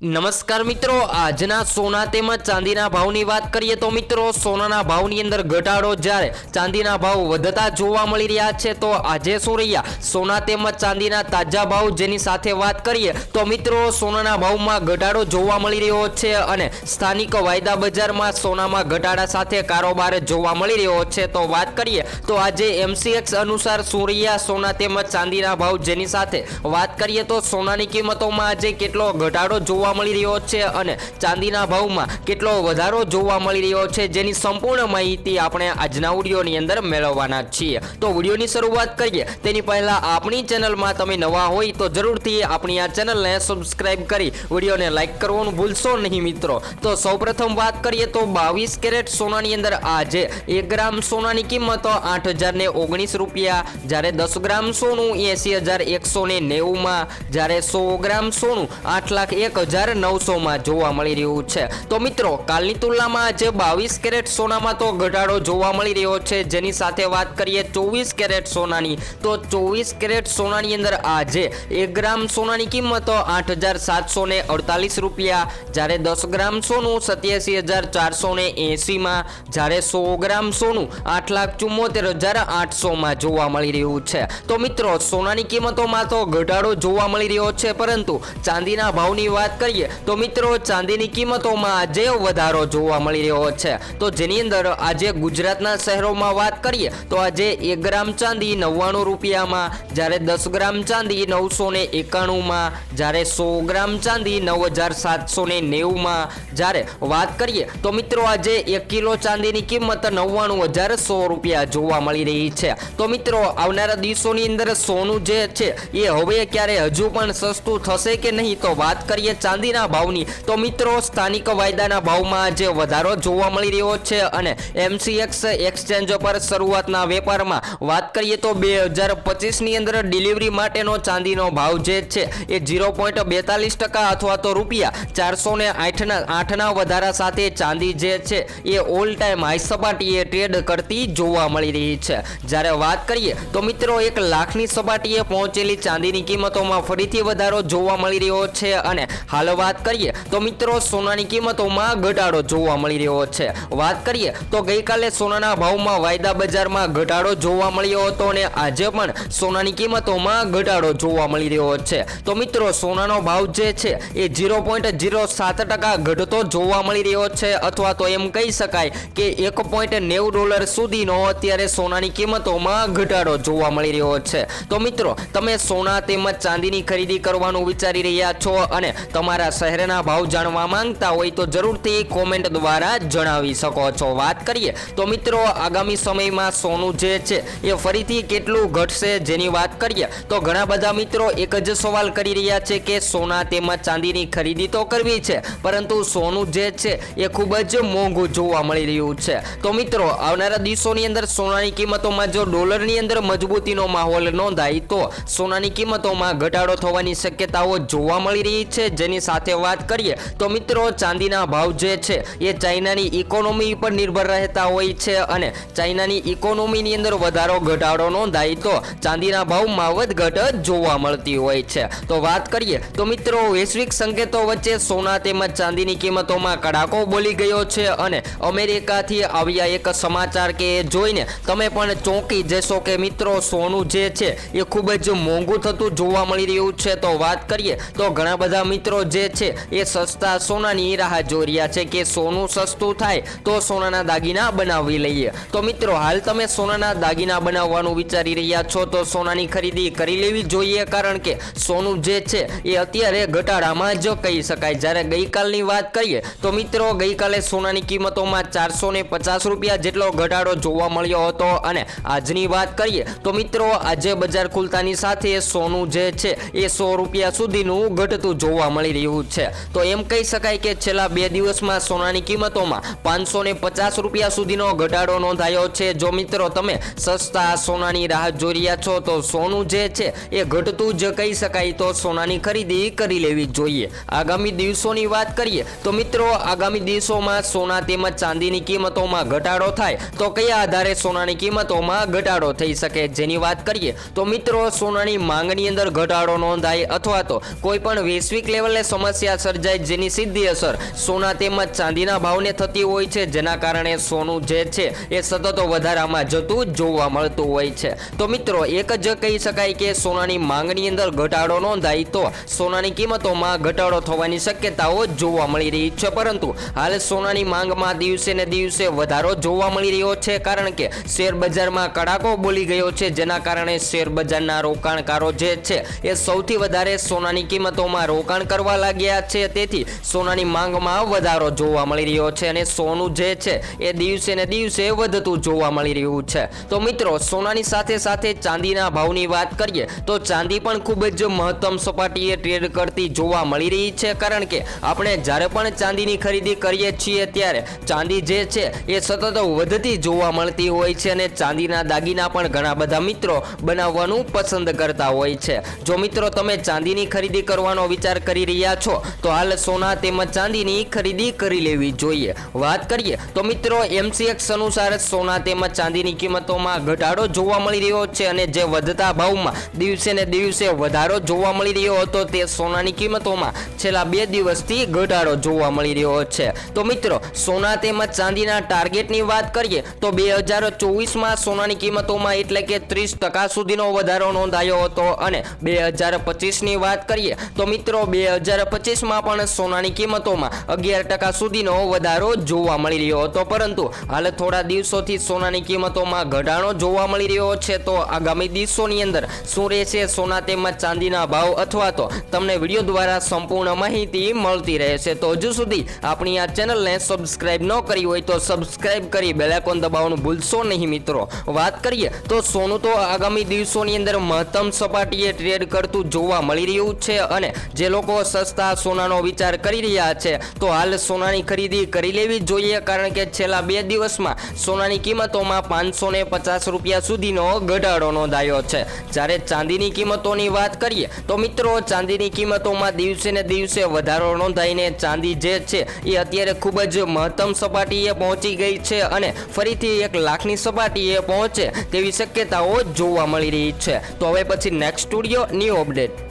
નમસ્કાર મિત્રો, આજના સોના તેમજ ચાંદીના ભાવની વાત કરીએ તો મિત્રો, સોનાના ભાવની અંદર ઘટાડો જ્યારે ચાંદીના ભાવ વધતા જોવા મળી રહ્યા છે, તો આજે શું રહ્યા? સોના તેમજ ચાંદીના તાજા ભાવ જેની સાથે વાત કરીએ, તો મિત્રો, સોનાના ભાવમાં ઘટાડો જોવા મળી રહ્યો છે અને સ્થાનિક વાયદા બજારમાં સોનામાં ઘટાડા સાથે કારોબાર જોવા મળી રહ્યો છે. તો વાત કરીએ, તો આજે એમસીએક્સ અનુસાર સૂર્યા સોના તેમજ ચાંદીના ભાવ જેની સાથે વાત કરીએ, તો સોનાની કિંમતોમાં આજે કેટલો ઘટાડો જોવા મળી રહ્યો છે અને ચાંદીના ભાવમાં કેટલો વધારો જોવા મળી રહ્યો છે જેની સંપૂર્ણ માહિતી આપણે આજના વિડીયોની અંદર મેળવવાના છીએ. તો વિડીયોની શરૂઆત કરીએ. તેની પહેલા આપણી ચેનલમાં તમે નવા હોય તો જરૂરથી આપણી આ ચેનલને સબસ્ક્રાઈબ કરી વિડીયોને લાઈક કરવાનું ભૂલશો નહીં મિત્રો. તો સૌપ્રથમ વાત કરીએ તો બાવીસ કેરેટ સોનાની અંદર આજે એક ગ્રામ સોનાની કિંમત આઠ હજાર ને ઓગણીસ રૂપિયા. જ્યારે દસ ગ્રામ સોનું એસી હજાર એકસો ને નેવુંમાં. જ્યારે સો ગ્રામ સોનું આઠ લાખ એક હજાર નવસોમાં જોવા મળી રહ્યું છે. તો મિત્રો, કાલની તુલનામાં આજે બાવીસ કેરેટ સોનામાં તો ઘટાડો જોવા મળી રહ્યો છે. જેની સાથે વાત કરીએ ચોવીસ કેરેટ સોનાની, તો ચોવીસ કેરેટ સોનાની અંદર આજે એક ગ્રામ સોનાની કિંમત આઠ હજાર સાતસો ને અડતાલીસ રૂપિયા, જ્યારે દસ ગ્રામ સોનું સત્યાસી હજાર ચારસો ને એંસીમાં જ્યારે સો ગ્રામ સોનું આઠ લાખ ચુમ્મોતેર હજાર આઠસોમાં જોવા મળી રહ્યું છે. તો મિત્રો, સોનાની કિંમતોમાં તો ઘટાડો જોવા મળી રહ્યો છે, પરંતુ ચાંદીના ભાવની વાત કરીએ તો મિત્રો, ચાંદીની કિંમતોમાં આજે વધારો જોવા મળી રહ્યો છે. તો જેની અંદર આજે ગુજરાતના શહેરોમાં વાત કરીએ, તો આજે એક ગ્રામ ચાંદી નવ્વાણું રૂપિયામાં, જ્યારે દસ ગ્રામ ચાંદી નવસો ને એકાણુંમાં, જ્યારે સો ગ્રામ ચાંદી નવ હજાર સાતસો ને નેવુંમાં. જ્યારે વાત કરીએ, તો મિત્રો, આજે એક કિલો ચાંદીની કિંમત નવ્વાણું હજાર સો રૂપિયા જોવા મળી રહી છે. તો મિત્રો, આવનારા દિવસોની અંદર સોનું જે છે, એ હવે ક્યારે હજુ પણ સસ્તું થશે કે નહીં, તો વાત કરીએ ચાંદીના ભાવની. તો મિત્રો, સ્થાનિક વાયદાના ભાવમાં જે વધારો જોવા મળી રહ્યો છે અને એમસીએક્સ એક્સચેન્જ પર શરૂઆતના વેપારમાં વાત કરીએ તો બે હજાર પચીસની અંદર ડિલિવરી માટેનો ચાંદીનો ભાવ જે છે એ ઝીરો પોઈન્ટ બેતાલીસ ટકા અથવા તો રૂપિયા ચારસો ને આઠના આઠના વધારા સાથે ચાંદી જે છે એ ઓલ ટાઈમ હાઈ સપાટીએ ટ્રેડ કરતી જોવા મળી રહી છે. જ્યારે વાત કરીએ તો મિત્રો, એક લાખની સપાટીએ પહોંચેલી ચાંદીની કિંમતોમાં ફરીથી વધારો જોવા મળી રહ્યો છે અને હાલ વાત કરીએ તો મિત્રો સોનાની કિંમતોમાં ઘટાડો જોવા મળી રહ્યો છે. વાત કરીએ તો ગઈકાલે સોનાના ભાવમાં વાયદા બજારમાં ઘટાડો જોવા મળ્યો હતો અને આજે પણ સોનાની કિંમતોમાં ઘટાડો જોવા મળી રહ્યો છે. તો મિત્રો સોનાનો ભાવ જે છે એ ઝીરો પોઈન્ટ ઝીરો સાત ટકા ઘટતો જોવા મળી રહ્યો છે અથવા તો એમ કહી શકાય કે એક પોઈન્ટ નેવું ડોલર સુધીનો અત્યારે સોનાની કિંમતોમાં ઘટાડો જોવા મળી રહ્યો છે. તો મિત્રો, તમે સોના તેમજ ચાંદીની ખરીદી કરવાનું વિચારી રહ્યા છો અને તમારા શહેરના ભાવ જાણવા માંગતા હોય તો જરૂરથી કોમેન્ટ દ્વારા જણાવી શકો છો. વાત કરીએ તો મિત્રો, આગામી સમયમાં સોનું જે છે એ ફરીથી કેટલું ઘટશે જેની વાત કરીએ તો ઘણા બધા મિત્રો એક જ સવાલ કરી રહ્યા છે કે સોના તેમજ ચાંદીની ખરીદી તો કરવી છે, પરંતુ સોનું જે છે એ ખૂબ જ મોંઘું જોવા મળી રહ્યું છે. તો મિત્રો, આવનારા દિવસોની અંદર સોનાની કિંમતોમાં જો ડોલરની અંદર મજબૂતીનો માહોલ નોંધાય તો સોનાની કિંમતોમાં ઘટાડો થવાની શક્યતાઓ જોવા મળી રહી છે, જેની સાથે વાત કરીએ, તો મિત્રો ચાંદીના ભાવ જે છે, એ ચાઇનાની ઇકોનોમી પર નિર્ભર રહેતા હોય છે અને ચાઇનાની ઇકોનોમીની અંદર વધારો ઘટાડો નોંધાય તો ચાંદીના ભાવમાં વધઘટ જોવા મળતી હોય છે. તો વાત કરીએ, તો મિત્રો વૈશ્વિક સંકેતો વચ્ચે સોના તેમજ ચાંદીની કિંમતોમાં કડાકો બોલી ગયો છે અને અમેરિકાથી આવ્યા એક સમાચાર કે જોઈને તમે પણ ચોંકી જશો કે મિત્રો સોનું જે છે, એ ખૂબ જ મોંઘું થતું જોવા મળી રહ્યું છે. તો વાત કરીએ, તો ઘણા બધા મિત્રો જે છે, એ સસ્તા સોનાની રાહ જોઈ રહ્યા છે કે સોનું સસ્તું થાય તો સોનાના દાગીના બનાવી લઈએ. તો મિત્રો, હાલ તમે સોનાના દાગીના બનાવવાનું વિચારી રહ્યા છો તો સોનાની ખરીદી કરી લેવી જોઈએ કારણ કે સોનું જે છે, એ અત્યારે ઘટાડામાં જ કહી શકાય. જ્યારે ગઈકાલની વાત કરીએ તો મિત્રો, ગઈકાલે સોનાની કિંમતોમાં ચારસો ને પચાસ રૂપિયા જેટલો ઘટાડો જોવા મળ્યો હતો. અને આજની વાત કરીએ તો મિત્રો, આજે બજાર ખુલતાની સાથે સોનું જે છે, એ સો રૂપિયા સુધીનું ઘટતું જોવા મળી રહ્યું છે. તો એમ કહી શકાય કે છેલ્લા બે દિવસમાં સોનાની કિંમતોમાં પાંચસો ને પચાસ રૂપિયા સુધીનો ઘટાડો નોંધાયો છે. જો મિત્રો તમે સસ્તા સોનાની રાહ જોઈ રહ્યા છો, તો સોનું જે છે એ ઘટતું જ કહી શકાય. તો સોનાની ખરીદી કરી લેવી જોઈએ. આગામી દિવસોની વાત કરીએ, તો મિત્રો આગામી દિવસોમાં સોના તેમજ ચાંદીની કિંમતોમાં ઘટાડો થાય, તો કયા આધારે સોનાની કિંમતોમાં ઘટાડો થઈ શકે જેની વાત કરીએ, તો મિત્રો સોનાની માંગની અંદર ઘટાડો નોંધાય અથવા તો કોઈ પણ વૈશ્વિક લેવલે સમસ્યા સર્જાય જેની સીધી અસર સોના તેમજ ચાંદીના ભાવને થતી હોય છે, જેના કારણે સોનું જે છે એ સતત વધારામાં જતું જોવા મળતું હોય છે. તો મિત્રો, એક જ કહી શકાય કે સોનાની માંગની અંદર ઘટાડો નોંધાય તો સોનાની કિંમતોમાં ઘટાડો થવાની શક્યતાઓ જોવા મળી રહી છે, પરંતુ હાલ સોનાની માંગમાં દિવસે ને દિવસે વધારો જોવા મળી રહ્યો છે, કારણ કે શેર બજારમાં કડાકો બોલી ગયો છે, જેના કારણે શેર બજારના રોકાણકારો જે છે એ સૌથી વધારે સોનાની કિંમતોમાં રોકાણ કરવા લાગ્યા છે. તેથી સોનાની માંગમાં વધારો જોવા મળી રહ્યો છે અને સોનું જે છે એ દિવસે ને દિવસે વધતું જોવા મળી રહ્યું છે. તો મિત્રો, સોનાની સાથે સાથે ચાંદીના ભાવની વાત કરીએ, તો ચાંદી પણ ખૂબ જ મહત્તમ સપાટીએ ટ્રેડ કરતી જોવા મળી રહી છે. કારણ કે આપણે જ્યારે પણ ચાંદીની ખરીદી કરીએ છીએ ત્યારે ચાંદી જે છે એ સતત વધતી જોવા મળતી હોય છે અને ચાંદીના દાગીના પણ ઘણા બધા મિત્રો બનાવવાનું પસંદ કરતા હોય છે. જો મિત્રો, તમે ચાંદીની ખરીદી કરવાનો વિચાર કરી રહ્યા છો, તો હાલ સોના તેમજ ચાંદીની ખરીદી કરી લેવી જોઈએ. વાત કરીએ, તો મિત્રો, એમસીએક્સ અનુસાર સોના તેમજ ચાંદીની કિંમતોમાં ઘટાડો જોવા મળી રહ્યો છે અને જે વધતા ભાવમાં દિવસે ને દિવસે વધારો જોવા મળી રહ્યો હતો, તે સોનાની કિંમતોમાં છેલ્લા બે દિવસથી ઘટાડો જોવા મળી રહ્યો છે. તો મિત્રો, સોના તેમજ ચાંદીના ટાર્ગેટની વાત કરીએ, તો બે હજાર ચોવીસમાં સોનાની કિંમતોમાં એટલે કે ત્રીસ ટકા સુધીનો વધારો નોંધાયો હતો. અને બે હજાર પચીસની વાત કરીએ, તો મિત્રો, બે હજાર પચીસમાં પણ સોનાની કિંમતોમાં અગિયાર ટકા સુધીનો વધારો જોવા મળી રહ્યો હતો. પરંતુ હાલ થોડા દિવસોથી સોનાની કિંમતોમાં ઘટાડો જોવા મળી રહ્યો છે. તો આગામી દિવસોની અંદર શું રહેશે? સોના તેમજ ચાંદીના ભાવ અથવા તો તમને વીડિયો દ્વારા સંપૂર્ણ માહિતી મળતી રહેશે. તો હજુ સુધી આપણી આ ચેનલને સબસ્ક્રાઇબ ન કરી હોય તો સબસ્ક્રાઇબ કરી બેલાઇકોન દબાવવાનું ભૂલશો નહીં મિત્રો. વાત કરીએ તો સોનું તો આગામી દિવસોની અંદર મહત્તમ સપાટીએ ટ્રેડ કરતું જોવા મળી રહ્યું છે અને જે લોકો સસ્તા સોનાનો વિચાર કરી રહ્યા છે. તો હાલ સોનાની ખરીદી કરી લેવી જોઈએ કારણ કે છેલ્લા બે દિવસમાં સોનાની કિંમતોમાં પાંચસો ને પચાસ રૂપિયા સુધીનો ઘટાડો નોંધાયો છે. જ્યારે ચાંદીની કિંમતોની વાત કરીએ, તો મિત્રો, ચાંદીની કિંમતોમાં દિવસે ને દિવસે વધારો નોંધાઈને ચાંદી જે છે, એ અત્યારે ખૂબ જ મહત્તમ સપાટીએ પહોંચી ગઈ છે અને ફરીથી એક લાખની સપાટીએ પહોંચે તેવી શક્યતાઓ જોવા મળી રહી છે. તો હવે પછી નેક્સ્ટ સ્ટુડિયો ન્યૂ અપડેટ